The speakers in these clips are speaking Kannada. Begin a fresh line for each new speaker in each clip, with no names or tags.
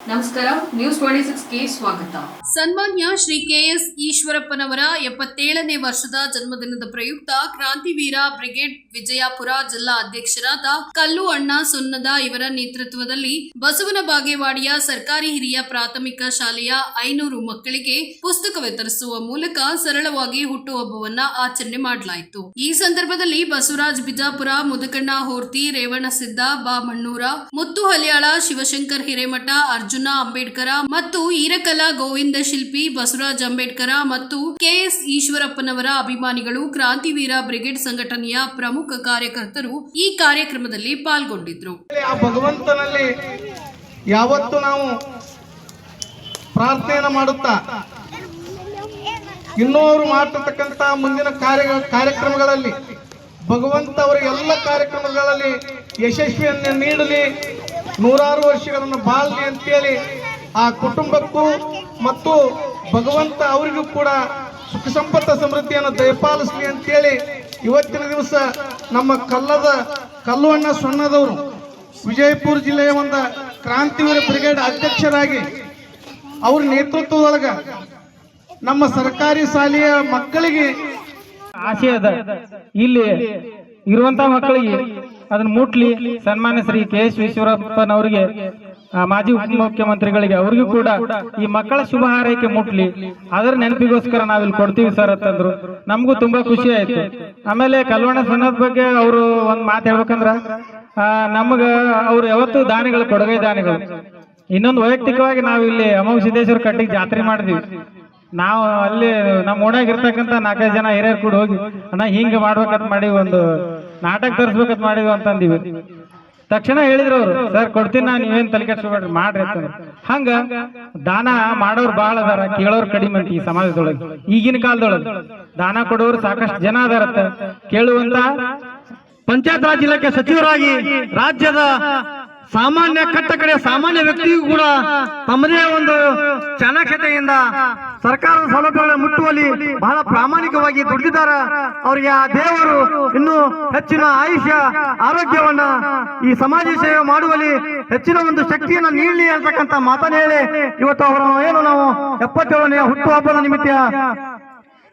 ನಮಸ್ಕಾರ ನ್ಯೂಸ್ ಟ್ವೆಂಟಿ ಸಿಕ್ಸ್ಗೆ ಸ್ವಾಗತ. ಸನ್ಮಾನ್ಯ ಶ್ರೀ ಕೆಎಸ್ ಈಶ್ವರಪ್ಪನವರ ಎಪ್ಪತ್ತೇಳನೇ ವರ್ಷದ ಜನ್ಮದಿನದ ಪ್ರಯುಕ್ತ ಕ್ರಾಂತಿವೀರ ಬ್ರಿಗೇಡ್ ವಿಜಯಪುರ ಜಿಲ್ಲಾ ಅಧ್ಯಕ್ಷರಾದ ಕಲ್ಲು ಅಣ್ಣ ಸುನ್ನದ ಇವರ ನೇತೃತ್ವದಲ್ಲಿ ಬಸವನ ಬಾಗೇವಾಡಿಯ ಸರ್ಕಾರಿ ಹಿರಿಯ ಪ್ರಾಥಮಿಕ ಶಾಲೆಯ ಐನೂರು ಮಕ್ಕಳಿಗೆ ಪುಸ್ತಕ ವಿತರಿಸುವ ಮೂಲಕ ಸರಳವಾಗಿ ಹುಟ್ಟುಹಬ್ಬವನ್ನ ಆಚರಣೆ ಮಾಡಲಾಯಿತು. ಈ ಸಂದರ್ಭದಲ್ಲಿ ಬಸವರಾಜ್ ಬಿಜಾಪುರ, ಮುದಕಣ್ಣ ಹೋರ್ತಿ, ರೇವಣಸಿದ್ದ ಬಾ ಮಣ್ಣೂರ ಮುತ್ತು ಹಲಿಯಾಳ ಶಿವಶಂಕರ್ ಹಿರೇಮಠ ಅಂಬೇಡ್ಕರ ಮತ್ತು ಈರಕಲಾ ಗೋವಿಂದ ಶಿಲ್ಪಿ ಬಸವರಾಜ್ ಅಂಬೇಡ್ಕರ ಮತ್ತು ಕೆಎಸ್ ಈಶ್ವರಪ್ಪನವರ ಅಭಿಮಾನಿಗಳು ಕ್ರಾಂತಿವೀರ ಬ್ರಿಗೇಡ್ ಸಂಘಟನೆಯ ಪ್ರಮುಖ ಕಾರ್ಯಕರ್ತರು ಈ ಕಾರ್ಯಕ್ರಮದಲ್ಲಿ ಪಾಲ್ಗೊಂಡಿದ್ರು.
ಭಗವಂತನಲ್ಲಿ ಯಾವತ್ತು ನಾವು ಪ್ರಾರ್ಥನೆಯನ್ನು ಮಾಡುತ್ತಾ ಇನ್ನೂರು ಮಾಡಿರ್ತಕ್ಕಂಥ ಮುಂದಿನ ಕಾರ್ಯ, ಕಾರ್ಯಕ್ರಮಗಳಲ್ಲಿ ಭಗವಂತ ಅವರ ಎಲ್ಲ ಕಾರ್ಯಕ್ರಮಗಳಲ್ಲಿ ಯಶಸ್ವಿಯನ್ನು ನೀಡಲಿ. ನೂರಾರು ವರ್ಷಗಳನ್ನು ಬಾಳಲಿ ಅಂತೇಳಿ ಆ ಕುಟುಂಬಕ್ಕೂ ಮತ್ತು ಭಗವಂತ ಅವರಿಗೂ ಕೂಡ ಸುಖ ಸಂಪತ್ತ ಸಮೃದ್ಧಿಯನ್ನು ದಯಪಾಲಿಸಲಿ ಅಂತೇಳಿ ಇವತ್ತಿನ ದಿವಸ ನಮ್ಮ ಕಲ್ಲದ ಕಲ್ಲುವಣ್ಣ ಸೊನ್ನದವರು ವಿಜಯಪುರ ಜಿಲ್ಲೆಯ ಒಂದು ಕ್ರಾಂತಿವೀರ ಬ್ರಿಗೇಡ್ ಅಧ್ಯಕ್ಷರಾಗಿ ಅವ್ರ ನೇತೃತ್ವದೊಳಗ ನಮ್ಮ ಸರ್ಕಾರಿ ಶಾಲೆಯ ಮಕ್ಕಳಿಗೆ
ಆಸೆ ಅದ ಇಲ್ಲಿ ಇರುವಂತ ಮಕ್ಕಳಿಗೆ ಅದನ್ನ ಮುಟ್ಲಿ. ಸನ್ಮಾನ್ಯ ಶ್ರೀ ಕೆ ಎಸ್ ಈಶ್ವರಪ್ಪನವರಿಗೆ ಮಾಜಿ ಮಾಜಿ ಉಪಮುಖ್ಯಮಂತ್ರಿಗಳಿಗೆ ಅವ್ರಿಗೂ ಕೂಡ ಈ ಮಕ್ಕಳ ಶುಭ ಹಾರೈಕೆ ಮುಟ್ಲಿ. ಅದರ ನೆನಪಿಗೋಸ್ಕರ ನಾವಿಲ್ಲಿ ಕೊಡ್ತೀವಿ ಸರ್ ಅಂತಂದ್ರು. ನಮಗೂ ತುಂಬಾ ಖುಷಿ ಆಯ್ತು. ಆಮೇಲೆ ಕಲ್ವಣ ಸನ್ನದ ಬಗ್ಗೆ ಅವರು ಒಂದ್ ಮಾತು ಹೇಳ್ಬೇಕಂದ್ರ ನಮಗ ಅವ್ರು ಯಾವತ್ತು ದಾನಿಗಳು, ಕೊಡುಗೆ ದಾನಿಗಳು. ಇನ್ನೊಂದು ವೈಯಕ್ತಿಕವಾಗಿ ನಾವು ಇಲ್ಲಿ ಅಮೋಘ ಸಿದ್ದೇಶ್ವರ ಕಟ್ಟಿಗೆ ಜಾತ್ರೆ ಮಾಡಿದ್ವಿ. ನಾವು ಅಲ್ಲಿ ನಮ್ಮ ಓಣಾಗಿರ್ತಕ್ಕಂಥ ನಾಲ್ಕೈದು ಜನ ಹಿರಿಯರು ಕೂಡ ಹೋಗಿ, ಅಣ್ಣ, ಹಿಂಗೆ ಮಾಡ್ಬೇಕಂತ ಮಾಡಿ ಒಂದು ನಾಟಕ ತರಿಸ್ಬೇಕಂತ ಮಾಡಿದ್ವಿ ಅಂತಂದಿವಿ. ತಕ್ಷಣ ಹೇಳಿದ್ರು ಅವರು, ಸರ್, ಕೊಡ್ತೀನಿ ನಾನು, ನೀವೇನ್ ತಲೆ ಕೆಡ್ಸ್ಕೊಬೇಡ್ರಿ, ಮಾಡ್ರಿ ಹಂಗ ದಾನ ಮಾಡೋರು ಬಹಳ ಅದಾರ, ಕೇಳೋರು ಕಡಿಮೆ ಅಂತ ಈ ಸಮಾಜದೊಳಗೆ. ಈಗಿನ ಕಾಲದೊಳಗೆ ದಾನ ಕೊಡೋರು ಸಾಕಷ್ಟು ಜನ ಅದಾರತ್ತ. ಕೇಳುವಂತ
ಪಂಚಾಯತ್ ರಾಜ್ ಇಲಾಖೆ ಸಚಿವರಾಗಿ ರಾಜ್ಯದ ಸಾಮಾನ್ಯ, ಕಟ್ಟ ಕಡೆ ಸಾಮಾನ್ಯ ವ್ಯಕ್ತಿಗೂ ಕೂಡ ತಮ್ಮದೇ ಒಂದು ಚಾಣಾಕ್ಷತೆಯಿಂದ ಸರ್ಕಾರದ ಸೌಲಭ್ಯಗಳನ್ನು ಮುಟ್ಟುವಲ್ಲಿ ಬಹಳ ಪ್ರಾಮಾಣಿಕವಾಗಿ ದುಡಿದಿದ್ದಾರೆ. ಅವರಿಗೆ ಆ ದೇವರು ಇನ್ನು ಹೆಚ್ಚಿನ ಆಯುಷ್ಯ, ಆರೋಗ್ಯವನ್ನ ಈ ಸಮಾಜ ಸೇವೆ ಮಾಡುವಲ್ಲಿ ಹೆಚ್ಚಿನ ಒಂದು ಶಕ್ತಿಯನ್ನು ನೀಡಲಿ ಅಂತಕ್ಕಂಥ ಮಾತನ್ನ ಹೇಳಿ ಇವತ್ತು ಅವರ ಏನು ನಾವು ಎಪ್ಪತ್ತೇಳನೇ ಹುಟ್ಟುಹಬ್ಬದ ನಿಮಿತ್ತ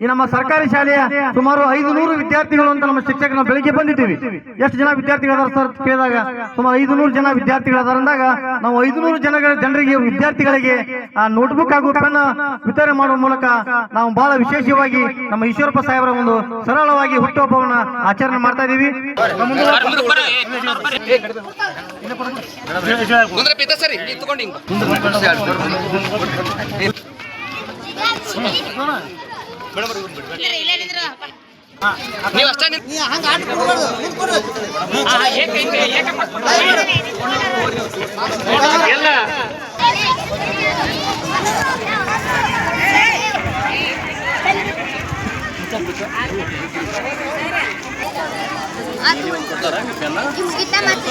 ಈ ನಮ್ಮ ಸರ್ಕಾರಿ ಶಾಲೆಯ ಸುಮಾರು ಐದು ನೂರು ವಿದ್ಯಾರ್ಥಿಗಳು ಅಂತ ನಮ್ಮ ಶಿಕ್ಷಕರ ಬೆಳಿಗ್ಗೆ ಬಂದಿದ್ದೀವಿ. ಎಷ್ಟು ಜನ ವಿದ್ಯಾರ್ಥಿಗಳದಾರ ಸರ್ ಅಂತ ಕೇಳಿದಾಗ? ಸುಮಾರು ಐದು ನೂರು ಜನ ವಿದ್ಯಾರ್ಥಿಗಳದಾರ ಅಂದಾಗ ನಾವು ಐದು ನೂರು ಜನ ಜನರಿಗೆ ವಿದ್ಯಾರ್ಥಿಗಳಿಗೆ ಆ ನೋಟ್ಬುಕ್ ಹಾಗೂ ಪೆನ್ ವಿತರಣೆ ಮಾಡುವ ಮೂಲಕ ನಾವು ಬಹಳ ವಿಶೇಷವಾಗಿ ನಮ್ಮ ಈಶ್ವರಪ್ಪ ಸಾಹೇಬರ ಒಂದು ಸರಳವಾಗಿ ಹುಟ್ಟುಹಬ್ಬವನ್ನ ಆಚರಣೆ ಮಾಡ್ತಾ ಇದ್ದೀವಿ
ಮುಂದ್ರೆ ನೀವು ಅಷ್ಟೇ ನಿಂತ್-
Kita mati.